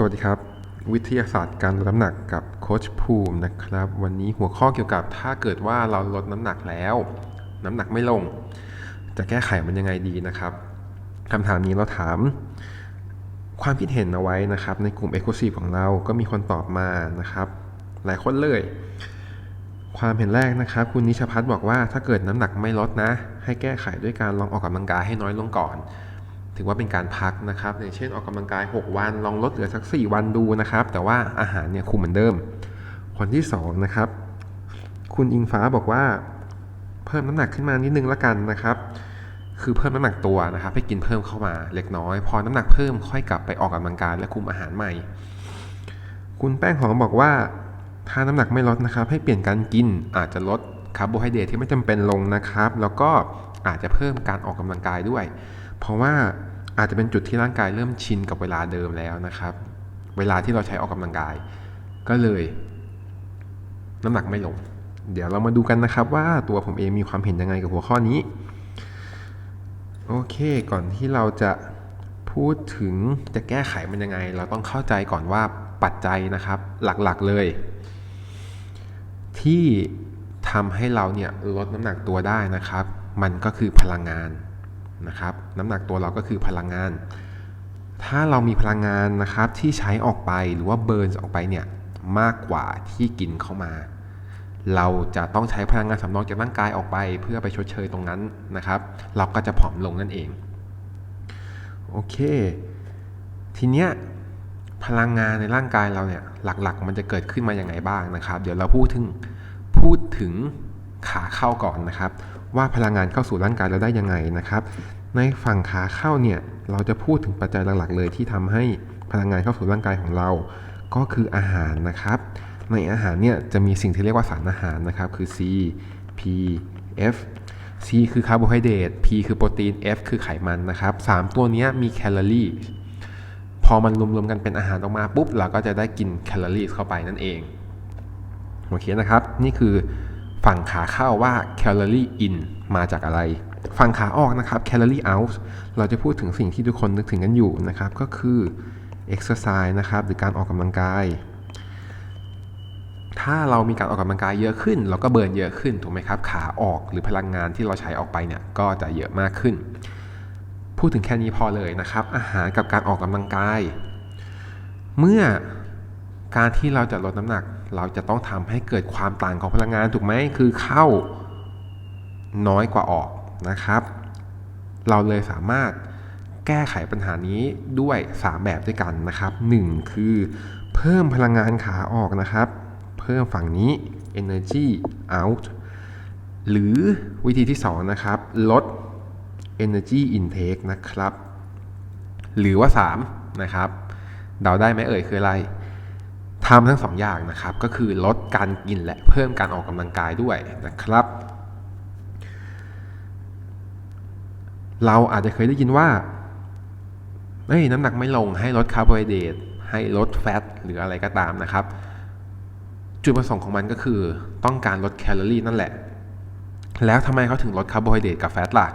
สวัสดีครับ วิทยาศาสตร์การลดน้ำหนักกับโคชภูมินะครับ วันนี้หัวข้อเกี่ยวกับถ้าเกิดว่าเราลดน้ำหนักแล้ว น้ำหนักไม่ลง จะแก้ไขมันยังไงดีนะครับคำถามนี้เราถาม ความคิดเห็นเอาไว้นะครับ ในกลุ่ม e x c l u s i v e ของเราก็มีคนตอบมานะครับ หลายคนเลย ความเห็นแรกนะครับ คุณนิชพัฒน์บอกว่าถ้าเกิดน้ำหนักไม่ลดนะ ให้แก้ไขด้วยการลองออกกำลังกายให้น้อยลงก่อน ถือว่าเป็นการพักนะครับอย่างเช่นออกกำลังกาย 6 วันลองลดเหลือสัก 4 วันดูนะครับ แต่ว่าอาหารเนี่ยคุมเหมือนเดิม คนที่2นะครับคุณอิงฟ้าบอกว่าเพิ่มน้ำหนักขึ้นมานิดนึงละกันนะครับ คือเพิ่มน้ำหนักตัวนะครับ ให้กินเพิ่มเข้ามาเล็กน้อย พอน้ำหนักเพิ่มค่อยกลับไปออกกำลังกายและคุมอาหารใหม่ คุณแป้งหอมบอกว่าถ้าน้ำหนักไม่ลดนะครับ ให้เปลี่ยนการกินอาจจะลดคาร์โบไฮเดรตที่ไม่จำเป็นลงนะครับ แล้วก็อาจจะเพิ่มการออกกำลังกายด้วย เพราะว่า อาจจะเป็นจุดที่ร่างกายเริ่มชินกับเวลาเดิมแล้วนะครับ เวลาที่เราใช้ออกกำลังกาย ก็เลย น้ำหนักไม่ลง เดี๋ยวเรามาดูกันนะครับ ว่าตัวผมเองมีความเห็นยังไงกับหัวข้อนี้ โอเค ก่อนที่เราจะพูดถึงจะแก้ไขมันยังไง เราต้องเข้าใจก่อนว่าปัจจัยนะครับหลักๆเลย ที่ทำให้เราเนี่ยลดน้ำหนักตัวได้นะครับ มันก็คือพลังงาน นะครับน้ำหนักตัวเราก็คือพลังงาน ถ้าเรามีพลังงานนะครับที่ใช้ออกไปหรือว่าเบิร์นออกไปเนี่ยมากกว่าที่กินเข้ามา เราจะต้องใช้พลังงานสำรองจากร่างกายออกไป เพื่อไปชดเชยตรงนั้นนะครับ เราก็จะผอมลงนั่นเองโอเค ทีเนี้ยพลังงานในร่างกายเราเนี่ยหลักๆ มันจะเกิดขึ้นมาอย่างไรบ้างนะครับ เดี๋ยวเราพูดถึงพูดถึงขาเข้าก่อนนะครับ ว่าพลังงานเข้าสู่ร่างกายเราได้ยังไงนะครับ ในฝั่งขาเข้าเนี่ยเราจะพูดถึงปัจจัยหลักๆ เลยที่ทำให้พลังงานเข้าสู่ร่างกายของเรา ก็คืออาหารนะครับ ในอาหารเนี่ยจะมีสิ่งที่เรียกว่าสารอาหารนะครับ คือ C P F C คือคาร์โบไฮเดรต P คือโปรตีน F คือไขมันนะครับสามตัวนี้มีแคลอรี่ พอมันรวมๆกันเป็นอาหารออกมาปุ๊บ เราก็จะได้กินแคลอรี่เข้าไปนั่นเอง โอเคนะครับ นี่คือ ฝั่งขาเข้าว่าแคลอรี่อินมาจากอะไร ฝั่งขาออกนะครับแคลอรี่เอาท์เราจะพูดถึงสิ่งที่ทุกคนนึกถึงกันอยู่นะครับ ก็คือ exercise นะครับ หรือการออกกำลังกาย ถ้าเรามีการออกกำลังกายเยอะขึ้น เราก็เบิร์นเยอะขึ้นถูกไหมครับ ขาออกหรือพลังงานที่เราใช้ออกไปเนี่ยก็จะเยอะมากขึ้น พูดถึงแค่นี้พอเลยนะครับ อาหารกับการออกกำลังกาย เมื่อการที่เราจะลดน้ำหนัก เราจะต้องทำให้เกิดความต่างของพลังงานถูกไหมคือเข้าน้อยกว่าออกนะครับ เราเลยสามารถแก้ไขปัญหานี้ด้วย 3 แบบด้วยกันนะครับ 1 คือเพิ่มพลังงานขาออกนะครับ เพิ่มฝั่งนี้ energy out หรือวิธีที่ 2 นะครับ ลด energy intake นะครับ หรือว่า 3 นะครับ เดาได้ไหมเอ่ยคืออะไร ทำทั้งสองอย่างนะครับ ก็คือลดการกินและเพิ่มการออกกำลังกายด้วยนะครับ เราอาจจะเคยได้ยินว่าเฮ้ยน้ำหนักไม่ลงให้ลดคาร์โบไฮเดรตให้ลดแฟตหรืออะไรก็ตามนะครับ จุดประสงค์ของมันก็คือต้องการลดแคลอรี่นั่นแหละ แล้วทำไมเขาถึงลดคาร์โบไฮเดรตกับแฟตล่ะ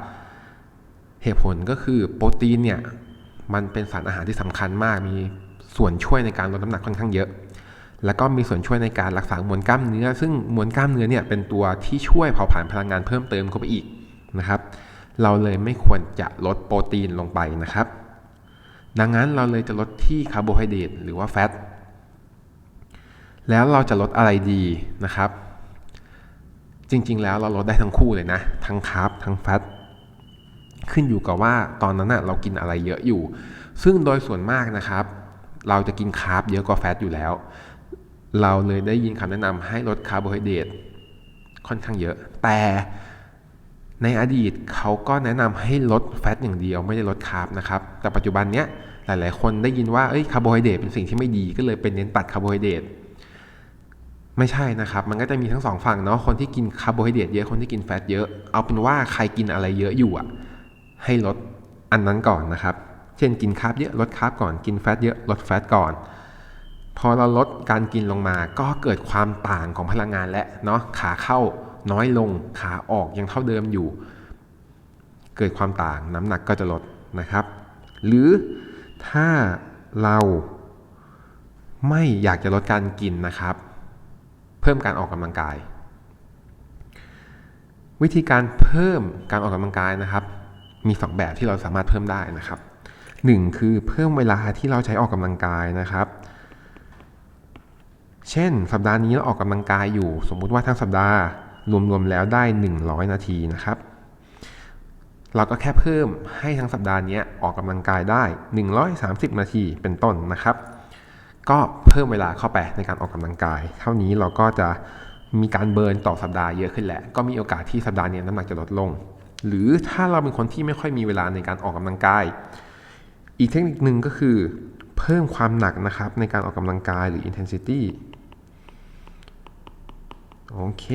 เหตุผลก็คือโปรตีนเนี่ย มันเป็นสารอาหารที่สำคัญมากมีส่วนช่วยในการลดน้ำหนักค่อนข้างเยอะ แล้วก็มีส่วนช่วยในการรักษามวลกล้ามเนื้อ ซึ่งมวลกล้ามเนื้อเนี่ยเป็นตัวที่ช่วยเผาผลาญพลังงานเพิ่มเติมเข้าไปอีกนะครับ เราเลยไม่ควรจะลดโปรตีนลงไปนะครับ ดังนั้นเราเลยจะลดที่คาร์โบไฮเดรตหรือว่าแฟต แล้วเราจะลดอะไรดีนะครับ จริงๆแล้วเราลดได้ทั้งคู่เลยนะ ทั้งคาร์บทั้งแฟต ขึ้นอยู่กับว่าตอนนั้นนะเรากินอะไรเยอะอยู่ ซึ่งโดยส่วนมากนะครับ เราจะกินคาร์บเยอะกว่าแฟตอยู่แล้ว เราเลยได้ยินคำแนะนำให้ลดคาร์โบไฮเดรตค่อนข้างเยอะ แต่ในอดีตเขาก็แนะนำให้ลดแฟตอย่างเดียวไม่ได้ลดคาร์บนะครับ แต่ปัจจุบันเนี้ยหลาย ๆ คนได้ยินว่าเอ้ยคาร์โบไฮเดรตเป็นสิ่งที่ไม่ดีก็เลยเป็นเน้นตัดคาร์โบไฮเดรตไม่ใช่นะครับ มันก็จะมีทั้งสองฝั่งเนาะคนที่กินคาร์โบไฮเดรตเยอะคนที่กินแฟตเยอะเอาเป็นว่าใครกินอะไรเยอะอยู่อะให้ลดอันนั้นก่อนนะครับ เช่นกินคาร์บเยอะลดคาร์บก่อนกินแฟตเยอะลดแฟตก่อน พอเราลดการกินลงมาก็เกิดความต่างของพลังงานและเนาะขาเข้าน้อยลงขาออกยังเท่าเดิมอยู่ เกิดความต่างน้ำหนักก็จะลดนะครับ หรือถ้าเราไม่อยากจะลดการกินนะครับ เพิ่มการออกกำลังกาย วิธีการเพิ่มการออกกำลังกายนะครับ มี 2 แบบที่เราสามารถเพิ่มได้นะครับ 1 คือเพิ่มเวลาที่เราใช้ออกกำลังกายนะครับ เช่น สัปดาห์นี้เราออกกำลังกายอยู่ สมมุติว่าทั้งสัปดาห์รวมๆแล้วได้ 100 นาทีนะครับ เราก็แค่เพิ่มให้ทั้งสัปดาห์นี้ออกกำลังกายได้ 130 นาทีเป็นต้นนะครับ ก็เพิ่มเวลาเข้าไปในการออกกำลังกาย เท่านี้เราก็จะมีการเบิร์นต่อสัปดาห์เยอะขึ้นแหละ ก็มีโอกาสที่สัปดาห์นี้น้ำหนักจะลดลง หรือถ้าเราเป็นคนที่ไม่ค่อยมีเวลาในการออกกำลังกาย อีกเทคนิคหนึ่งก็คือ เพิ่มความหนักนะครับในการออกกำลังกายหรือ intensity โอเค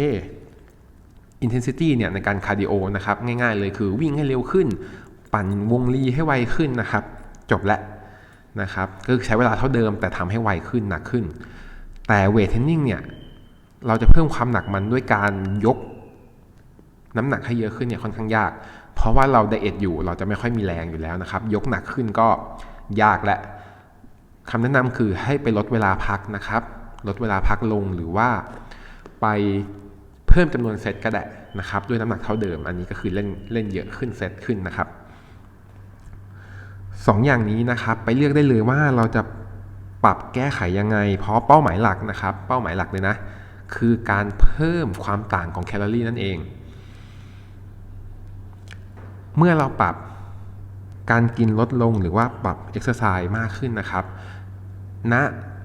intensity เนี่ยในการคาร์ดิโอนะครับง่ายๆเลยคือวิ่งให้เร็วขึ้น ปั่นวงลีให้ไวขึ้นนะครับ จบแล้วนะครับก็ใช้เวลาเท่าเดิมแต่ทำให้ไวขึ้นหนักขึ้น แต่เวทเทรนนิ่งเนี่ยเราจะเพิ่มความหนักมันด้วยการยกน้ำหนักให้เยอะขึ้นเนี่ยค่อนข้างยาก เพราะว่าเราไดเอทอยู่เราจะไม่ค่อยมีแรงอยู่แล้วนะครับ ยกหนักขึ้นก็ยากและคำแนะนำคือให้ไปลดเวลาพักนะครับ ลดเวลาพักลงหรือว่า ไปเพิ่มจำนวนเซตก็ได้นะครับ ด้วยน้ำหนักเท่าเดิม อันนี้ก็คือเล่นเล่นเยอะขึ้นเซตขึ้นนะครับสองอย่างนี้นะครับ ไปเลือกได้เลยว่าเราจะปรับแก้ไขยังไง เพราะเป้าหมายหลักนะครับ เป้าหมายหลักเลยนะ คือการเพิ่มความต่างของแคลอรี่นั่นเอง เมื่อเราปรับการกินลดลงหรือว่าปรับเอ็กซ์ไซส์มากขึ้นนะครับณ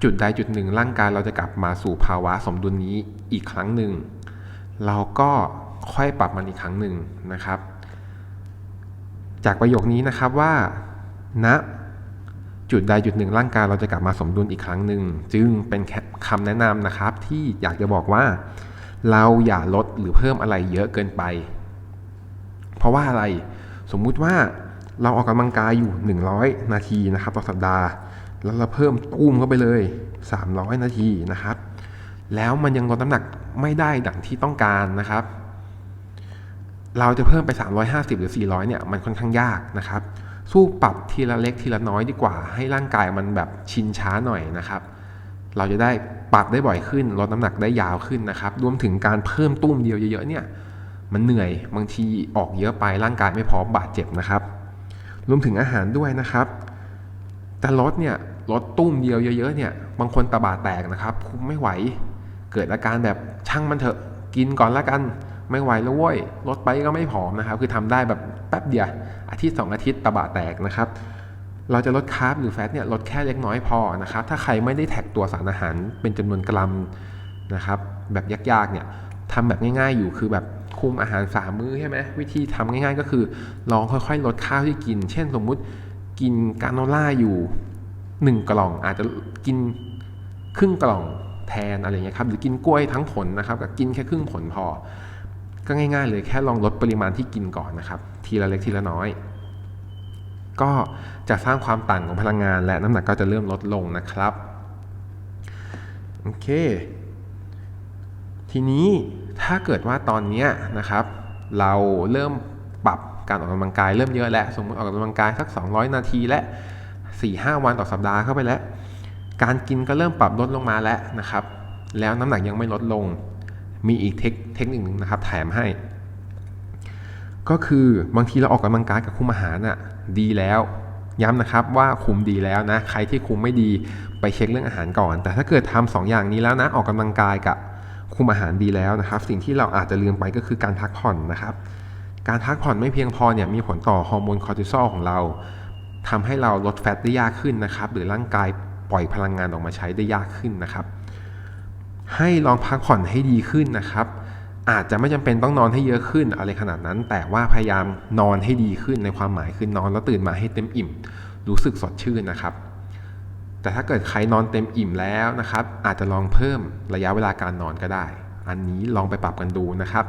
จุดใดจุดหนึ่งร่างกายเราจะกลับมาสู่ภาวะสมดุลนี้อีกครั้งหนึ่ง เราก็ค่อยปรับมันอีกครั้งหนึ่งนะครับ จากประโยคนี้นะครับว่าณจุดใดจุดหนึ่งร่างกายเราจะกลับมาสมดุลอีกครั้งหนึ่งจึงเป็นคำแนะนำนะครับ ที่อยากจะบอกว่า เราอย่าลดหรือเพิ่มอะไรเยอะเกินไป เพราะว่าอะไรสมมุติว่าเราออกกำลังกายอยู่ 100 นาทีนะครับต่อสัปดาห์ แล้วเราเพิ่มตุ้มเข้าไปเลย 300 นาทีนะครับ แล้วมันยังลดน้ำหนักไม่ได้ดังที่ต้องการนะครับ เราจะเพิ่มไป 350 หรือ 400 เนี่ยมันค่อนข้างยากนะครับ สู้ปรับทีละเล็กทีละน้อยดีกว่า ให้ร่างกายมันแบบชินช้าหน่อยนะครับ เราจะได้ปรับได้บ่อยขึ้นลดน้ำหนักได้ยาวขึ้นนะครับ รวมถึงการเพิ่มตุ้มเดียวเยอะๆเนี่ยมันเหนื่อยบางทีออกเยอะไปร่างกายไม่พร้อมบาดเจ็บนะครับ รวมถึงอาหารด้วยนะครับ แต่ลดเนี่ย ลดตุ้มเดียวเยอะๆเนี่ยบางคนตาบาแตกนะครับไม่ไหวเกิดอาการแบบช่างมันเถอะกินก่อนละกันไม่ไหวแล้วเว้ยลดไปก็ไม่ผอมนะครับ คือทำได้แบบแป๊บเดียวอาทิตย์ 2 อาทิตย์ตาบาแตกนะครับ เราจะลดคาร์บหรือแฟตเนี่ยลดแค่เล็กน้อยพอนะครับ ถ้าใครไม่ได้แท็กตัวสารอาหารเป็นจำนวนกรัมนะครับ แบบยากๆเนี่ยทำแบบง่ายๆอยู่คือแบบคุมอาหารสามมื้อใช่ไหมวิธีทำง่ายๆ ก็คือลองค่อยๆ ลดข้าวที่กิน เช่นสมมุติกินกาโนล่าอยู่ หนึ่งกล่องอาจจะกินครึ่งกล่องแทนอะไรเงี้ยครับหรือกินกล้วยทั้งผลนะครับกับกินแค่ครึ่งผลพอ ก็ง่าย ๆ เลยแค่ลองลดปริมาณที่กินก่อนนะครับ ทีละเล็กทีละน้อย ก็จะสร้างความต่างของพลังงาน และน้ำหนักก็จะเริ่มลดลงนะครับโอเค ทีนี้ถ้าเกิดว่าตอนนี้นะครับ เราเริ่มปรับการออกกำลังกายเริ่มเยอะแล้ว สมมติออกกำลังกายสัก 200 นาทีและ 4-5 วันต่อสัปดาห์เข้าไปแล้ว การกินก็เริ่มปรับลดลงมาแล้วนะครับ แล้วน้ำหนักยังไม่ลดลง มีอีกเทคเทคนิคหนึ่งนะครับ แถมให้ ก็คือบางทีเราออกกำลังกายกับคุมอาหารน่ะดีแล้วย้ำนะครับว่าคุมดีแล้วนะ ใครที่คุมไม่ดีไปเช็คเรื่องอาหารก่อน แต่ถ้าเกิดทำสองอย่างนี้แล้วนะ ออกกำลังกายกับคุมอาหารดีแล้วนะครับ สิ่งที่เราอาจจะลืมไปก็คือการพักผ่อนนะครับ การพักผ่อนไม่เพียงพอเนี่ยมีผลต่อฮอร์โมนคอร์ติซอลของเรา ทำให้เราลดแฟตได้ยากขึ้นนะครับ หรือร่างกายปล่อยพลังงานออกมาใช้ได้ยากขึ้นนะครับ ให้ลองพักผ่อนให้ดีขึ้นนะครับ อาจจะไม่จำเป็นต้องนอนให้เยอะขึ้นอะไรขนาดนั้น แต่ว่าพยายามนอนให้ดีขึ้นในความหมายคือนอนแล้วตื่นมาให้เต็มอิ่ม รู้สึกสดชื่นนะครับ แต่ถ้าเกิดใครนอนเต็มอิ่มแล้วนะครับ อาจจะลองเพิ่มระยะเวลาการนอนก็ได้ อันนี้ลองไปปรับกันดูนะครับ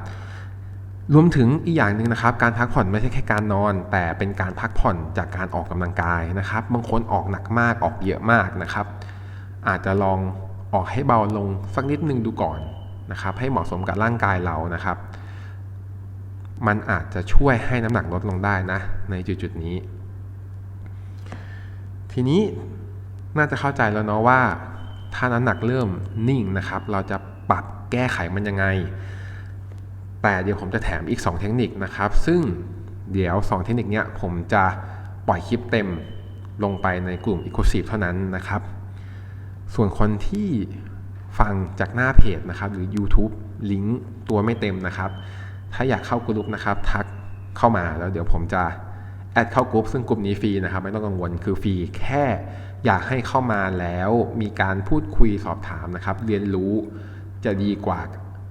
รวมถึงอีกอย่างหนึ่งนะครับ การพักผ่อนไม่ใช่แค่การนอน แต่เป็นการพักผ่อนจากการออกกำลังกายนะครับ บางคนออกหนักมากออกเยอะมากนะครับ อาจจะลองออกให้เบาลงสักนิดนึงดูก่อนนะครับ ให้เหมาะสมกับร่างกายเรานะครับ มันอาจจะช่วยให้น้ำหนักลดลงได้นะ ในจุดๆนี้ ทีนี้น่าจะเข้าใจแล้วเนาะว่า ถ้าน้ำหนักเริ่มนิ่งนะครับ เราจะปรับแก้ไขมันยังไง แต่เดี๋ยวผมจะแถมอีก 2 เทคนิคนะครับ ซึ่งเดี๋ยว 2 เทคนิคเนี้ยผมจะปล่อยคลิปเต็มลงไปในกลุ่ม e c l u s i v e เท่านั้นนะครับ ส่วนคนที่ฟังจากหน้าเพจนะครับ หรือ YouTube ลิงก์ตัวไม่เต็มนะครับ ถ้าอยากเข้ากลุ่มนะครับ ทักเข้ามาแล้วเดี๋ยวผมจะแอดเข้ากลุ่มซึ่งกลุ่มนี้ฟรีนะครับ ไม่ต้องกังวลคือฟรีแค่อยากให้เข้ามาแล้วมีการพูดคุยสอบถามนะครับ เรียนรู้จะดีกว่า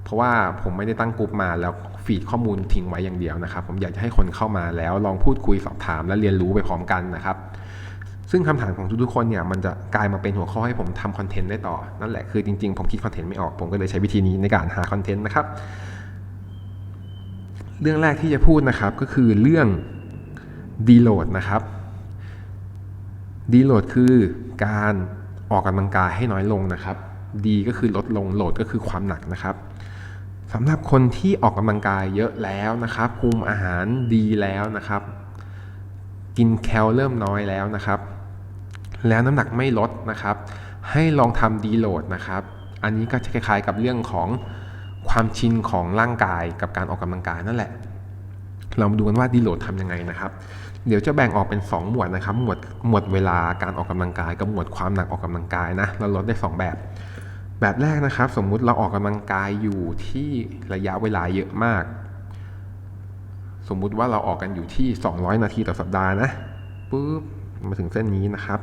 เพราะว่าผมไม่ได้ตั้งกลุ่มมาแล้วฟีดข้อมูลทิ้งไว้อย่างเดียวนะครับ ผมอยากจะให้คนเข้ามาแล้วลองพูดคุยสอบถามและเรียนรู้ไปพร้อมกันนะครับ ซึ่งคำถามของทุกๆคนเนี่ยมันจะกลายมาเป็นหัวข้อให้ผมทำคอนเทนต์ได้ต่อ นั่นแหละคือจริงๆ ผมคิดคอนเทนต์ไม่ออกผมก็เลยใช้วิธีนี้ในการหาคอนเทนต์นะครับ เรื่องแรกที่จะพูดนะครับก็คือเรื่องดีโหลดนะครับดีโหลดคือการออกกำลังกายให้น้อยลงนะครับ ดีก็คือลดลงโหลดก็คือความหนักนะครับ สำหรับคนที่ออกกำลังกายเยอะแล้วนะครับคุมอาหารดีแล้วนะครับ กินแคลเริ่มน้อยแล้วนะครับ แล้วน้ำหนักไม่ลดนะครับ ให้ลองทำดีโหลดนะครับ อันนี้ก็จะคล้ายๆกับเรื่องของความชินของร่างกายกับการออกกำลังกายนั่นแหละ เรามาดูกันว่าดีโหลดทำยังไงนะครับ เดี๋ยวจะแบ่งออกเป็น 2 หมวดนะครับ หมวดหมวดเวลาการออกกำลังกายกับหมวดความหนักออกกำลังกายนะ เราลดได้ 2 แบบ แบบแรกนะครับ สมมุติเราออกกำลังกายอยู่ที่ระยะเวลาเยอะมาก สมมุติว่าเราออกกันอยู่ที่ 200 นาทีต่อสัปดาห์นะปุ๊บมาถึงเส้นนี้นะครับ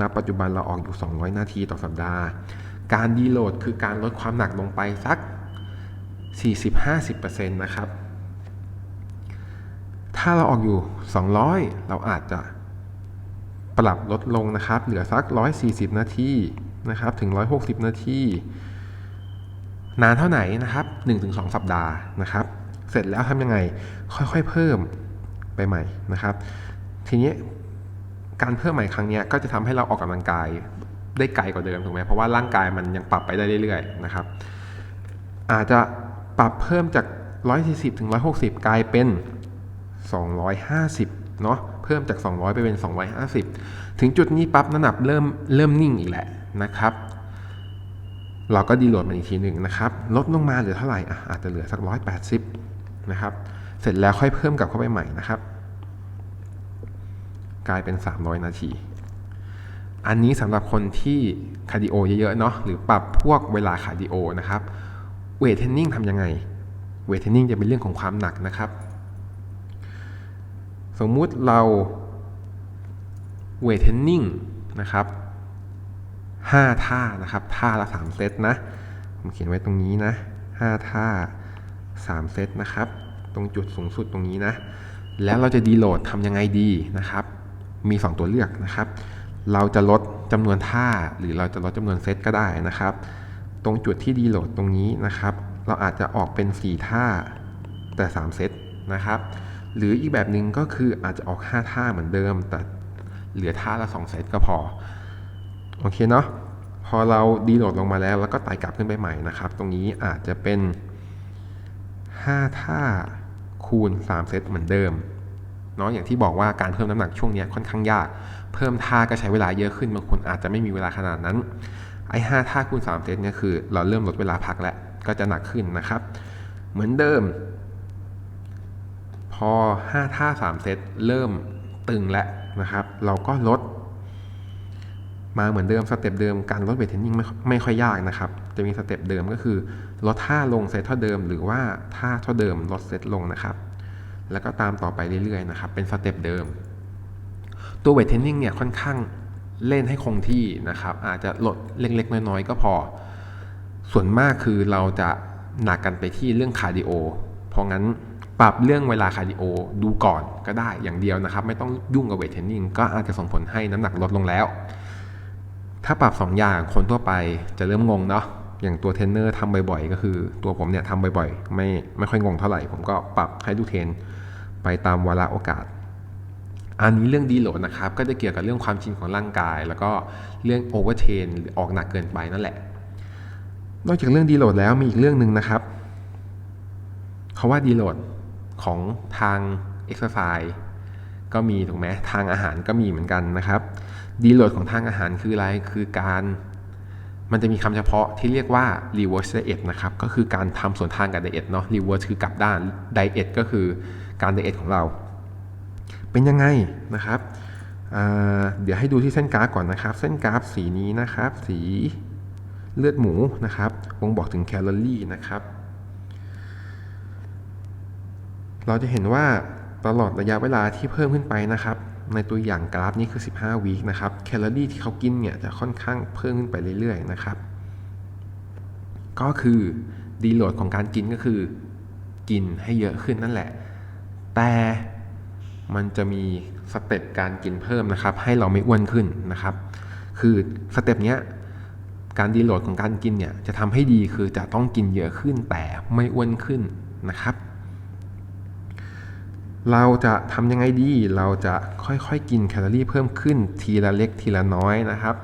ณปัจจุบันเราออกอยู่ 200 นาทีต่อสัปดาห์ การดีโหลดคือการลดความหนักลงไปสัก 40-50%นะครับ ถ้าเราออกอยู่ 200 เราอาจจะปรับลดลงนะครับ เหลือสัก 140 นาที นะครับถึง 160 นาที นานเท่าไหนนะครับ 1-2 สัปดาห์นะครับ เสร็จแล้วทำยังไงค่อยๆเพิ่มไปใหม่นะครับ ทีนี้การเพิ่มใหม่ครั้งนี้ก็จะทำให้เราออกกำลังกายได้ไกลกว่าเดิมถูกไหมเพราะว่าร่างกายมันยังปรับไปได้เรื่อยๆนะครับ อาจจะปรับเพิ่มจาก 140ถึง160 กลายเป็น 250เนาะเพิ่มจาก 200 ไปเป็น 250 ถึงจุดนี้ปั๊บน้ำหนักเริ่มเริ่มนิ่งอีกแหละ นะครับ เราก็ดีโหลดมันอีกทีหนึ่งนะครับ ลดลงมาเหลือเท่าไหร่อะอาจจะเหลือสัก 180 นะครับ เสร็จแล้วค่อยเพิ่มกลับเข้าไปใหม่นะครับ กลายเป็น 300 นาที อันนี้สำหรับคนที่คาร์ดิโอเยอะๆเนาะหรือปรับพวกเวลาคาร์ดิโอนะครับเวทเทรนนิ่งทำยังไงเวทเทรนนิ่งจะเป็นเรื่องของความหนักนะครับ สมมุติเราเวทเทรนนิ่งนะครับ 5 ท่านะครับท่าละ 3 เซตนะ ผมเขียนไว้ตรงนี้นะ 5 ท่า 3 เซตนะครับ ตรงจุดสูงสุดตรงนี้นะ แล้วเราจะดีโหลดทำยังไงดีนะครับ มี 2 ตัวเลือกนะครับ เราจะลดจำนวนท่าหรือเราจะลดจำนวนเซตก็ได้นะครับ ตรงจุดที่ดีโหลดตรงนี้นะครับ เราอาจจะออกเป็น 4 ท่าแต่ 3 เซตนะครับ หรืออีกแบบหนึ่งก็คืออาจจะออก 5 ท่าเหมือนเดิม แต่เหลือท่าละ 2 เซตก็พอ โอเคเนาะพอเราดีโหลดลงมาแล้ว แล้วก็ไต่กลับขึ้นไปใหม่นะครับ ตรงนี้อาจจะเป็น 5 ท่าคูณ 3 เซตเหมือนเดิมเนาะอย่างที่บอกว่าการเพิ่มน้ำหนักช่วงนี้ค่อนข้างยาก เพิ่มท่าก็ใช้เวลาเยอะขึ้นบางคนอาจจะไม่มีเวลาขนาดนั้นไอ้ห้าท่าคูณ3เซตเนี่ยคือเราเริ่มลดเวลาพักแล้วก็จะหนักขึ้นนะครับ เหมือนเดิม พอ 5 ท่า 3 เซตเริ่มตึงแล้วนะครับ เราก็ลด มาเหมือนเดิมสเต็ปเดิมการลดเวทเทรนนิ่งไม่ไม่ค่อยยากนะครับ จะมีสเต็ปเดิมก็คือลดท่าลงเซตเท่าเดิม หรือว่าท่าเท่าเดิมลดเซตลงนะครับ แล้วก็ตามต่อไปเรื่อยๆนะครับ เป็นสเต็ปเดิม ตัวเวทเทรนนิ่งเนี่ยค่อนข้างเล่นให้คงที่นะครับ อาจจะลดเล็กๆ น้อยๆ ก็พอ ส่วนมากคือเราจะหนักกันไปที่เรื่องคาร์ดิโอเพราะงั้นปรับเรื่องเวลาคาร์ดิโอดูก่อนก็ได้อย่างเดียวนะครับ ไม่ต้องยุ่งกับเวทเทรนนิ่งก็อาจจะส่งผลให้น้ำหนักลดลงแล้ว ถ้าปรับ2อย่างคนทั่วไปจะเริ่มงงเนาะอย่างตัวเทรนเนอร์ทำบ่อยๆ ก็คือ ตัวผมเนี่ยทำบ่อยๆ ไม่ไม่ค่อยงงเท่าไหร่ ผมก็ปรับให้ดูเทรนไปตามวาระโอกาส อันนี้เรื่องดีโหลดนะครับ ก็จะเกี่ยวกับเรื่องความชินของร่างกาย แล้วก็เรื่องโอเวอร์เทรนหรือออกหนักเกินไปนั่นแหละ นอกจากเรื่องดีโหลดแล้วมีอีกเรื่องหนึ่งนะครับเขาว่าดีโหลดของทางเอ็กซ์ไซส์ ก็มีถูกไหมทางอาหารก็มีเหมือนกันนะครับดีโหลดของทางอาหารคืออะไรคือการมันจะมีคำเฉพาะที่เรียกว่า reverse diet นะครับ ก็คือการทำสวนทางกับ diet เนาะ reverse คือกลับด้าน diet ก็คือการ diet ของเรา เป็นยังไงนะครับอ่าเดี๋ยวให้ดูที่เส้นกราฟก่อนนะครับ เส้นกราฟสีนี้นะครับ สีเลือดหมูนะครับบ่งบอกถึงแคลอรี่นะครับ เราจะเห็นว่า ตลอดระยะเวลาที่เพิ่มขึ้นไปนะครับ ในตัวอย่างกราฟนี้คือ 15วีคนะครับแคลอรี่ที่เขากินเนี่ยจะค่อนข้างเพิ่มขึ้นไปเรื่อยๆนะครับ ก็คือดีโหลดของการกินก็คือ กินให้เยอะขึ้นนั่นแหละ แต่มันจะมีสเต็ปการกินเพิ่มนะครับ ให้เราไม่อ้วนขึ้นนะครับ คือสเต็ปเนี้ยการดีโหลดของการกินเนี่ยจะทำให้ดีคือจะต้องกินเยอะขึ้นแต่ไม่อ้วนขึ้นนะครับ เราจะทำยังไงดี เราจะค่อยๆ กินแคลอรี่เพิ่มขึ้นทีละเล็กทีละน้อยนะครับ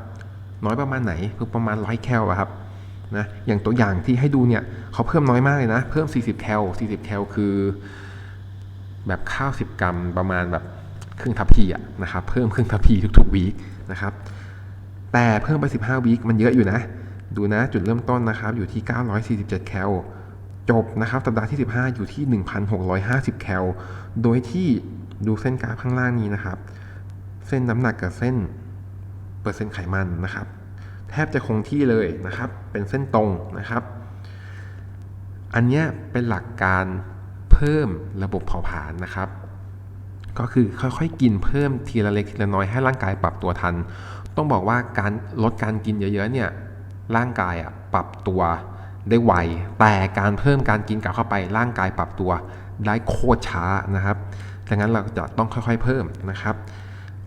น้อยประมาณไหนคือประมาณร้อยแคลครับนะอย่างตัวอย่างที่ให้ดูเนี่ยเขาเพิ่มน้อยมากเลยนะ เพิ่ม 40 แคล 40 แคลคือ แบบข้าว 10 กรัมประมาณแบบครึ่งทัพพีอะนะครับ เพิ่มครึ่งทัพพีทุกๆวีคนะครับ แต่เพิ่มไป 15วีคมันเยอะอยู่นะ ดูนะจุดเริ่มต้นนะครับ อยู่ที่ 947 แคล จบนะครับสัปดาห์ที่ 15 อยู่ที่ 1,650 แคล โดยที่ดูเส้นกราฟข้างล่างนี้นะครับ เส้นน้ำหนักกับเส้นเปอร์เซ็นต์ไขมันนะครับ แทบจะคงที่เลยนะครับ เป็นเส้นตรงนะครับ อันนี้เป็นหลักการเพิ่มระบบเผาผลาญนะครับ ก็คือค่อยๆ กินเพิ่มทีละเล็กทีละน้อยให้ร่างกายปรับตัวทัน ต้องบอกว่าการลดการกินเยอะๆเนี่ยร่างกายอะปรับตัว ได้ไว แต่การเพิ่มการกินกลับเข้าไปร่างกายปรับตัวได้โคตรช้านะครับดังนั้นเราจะต้องค่อยๆเพิ่มนะครับ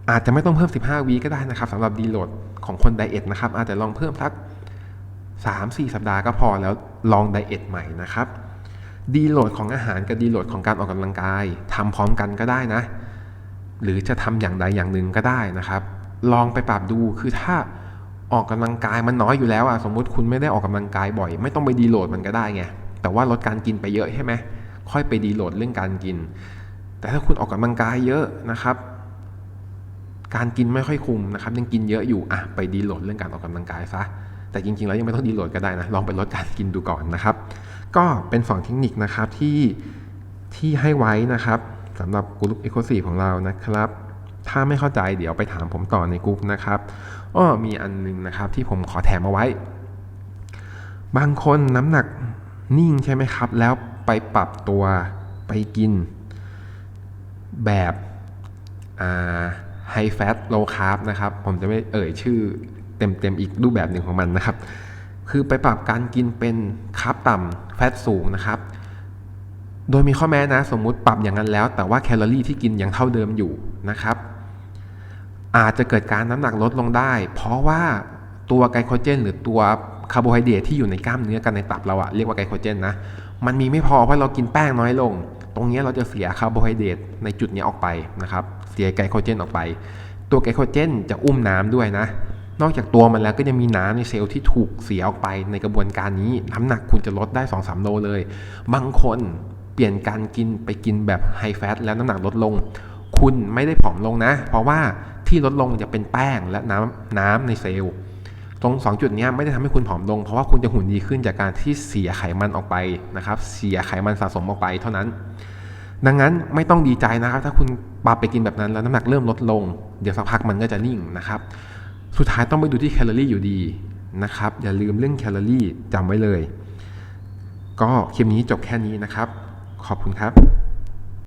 อาจจะไม่ต้องเพิ่ม 15วีก็ได้นะครับสำหรับดีโหลดของคนไดเอทนะครับ อาจจะลองเพิ่มสัก 3-4 สัปดาห์ก็พอแล้วลองไดเอทใหม่นะครับดีโหลดของอาหารกับดีโหลดของการออกกำลังกายทำพร้อมกันก็ได้นะ หรือจะทำอย่างใดอย่างหนึ่งก็ได้นะครับ ลองไปปรับดูคือถ้า ออกกำลังกายมันน้อยอยู่แล้วอะสมมุติคุณไม่ได้ออกกำลังกายบ่อย ไม่ต้องไปดีโหลดมันก็ได้ไงแต่ว่าลดการกินไปเยอะใช่ไหมค่อยไปดีโหลดเรื่องการกิน แต่ถ้าคุณออกกำลังกายเยอะนะครับ การกินไม่ค่อยคุมนะครับ ยังกินเยอะอยู่อะไปดีโหลดเรื่องการออกกำลังกายซะแต่จริงๆแล้วยังไม่ต้องดีโหลดก็ได้นะลองไปลดการกินดูก่อนนะครับ ก็เป็นสองเทคนิคนะครับที่ที่ให้ไว้นะครับสำหรับกลุ่มเอโคซีของเรานะครับ ถ้าไม่เข้าใจเดี๋ยวไปถามผมต่อในกลุ่มนะครับ อ้อมีอันหนึงนะครับ ที่ผมขอแถมเอาไว้ บางคนน้ำหนักนิ่งใช่ไหมครับ แล้วไปปรับตัวไปกิน แบบไฮแฟตโลคาร์บนะครับ ผมจะไม่เอ่ยชื่อเต็มๆอีกรูปแบบหนึ่งของมันนะครับ คือไปปรับการกินเป็นคาร์บต่ำแฟตสูงนะครับ โดยมีข้อแม้นะสมมุติปรับอย่างนั้นแล้ว แต่ว่าแคลอรี่ที่กินยังเท่าเดิมอยู่นะครับ อาจจะเกิดการน้ำหนักลดลงได้ เพราะว่าตัวไกลโคเจน หรือตัวคาร์โบไฮเดรตที่อยู่ในกล้ามเนื้อกันในตับเราอะเรียกว่าไกลโคเจนนะมันมีไม่พอเพราะเรากินแป้งน้อยลง ตรงนี้เราจะเสียคาร์โบไฮเดรตในจุดนี้ออกไปนะครับเสียไกลโคเจนออกไป ตัวไกลโคเจนจะอุ้มน้ำด้วยนะ นอกจากตัวมันแล้วก็จะมีน้ำในเซลล์ที่ถูกเสียออกไปในกระบวนการนี้น้ำหนักคุณจะลดได้2-3โลเลย บางคนเปลี่ยนการกินไปกินแบบไฮแฟตแล้วน้ำหนักลดลง คุณไม่ได้ผอมลงนะ เพราะว่า ที่ลดลงจะเป็นแป้งและน้ำน้ำในเซลล์ ตรง2จุดนี้ไม่ได้ทำให้คุณผอมลง เพราะว่าคุณจะหุ่นดีขึ้นจากการที่เสียไขมันออกไปนะครับ เสียไขมันสะสมออกไปเท่านั้น ดังนั้นไม่ต้องดีใจนะครับ ถ้าคุณปรับไปกินแบบนั้นแล้วน้ำหนักเริ่มลดลง เดี๋ยวสักพักมันก็จะนิ่งนะครับ สุดท้ายต้องไปดูที่แคลอรี่อยู่ดีนะครับ อย่าลืมเรื่องแคลอรี่จำไว้เลย ก็คลิปนี้จบแค่นี้นะครับ ขอบคุณครับ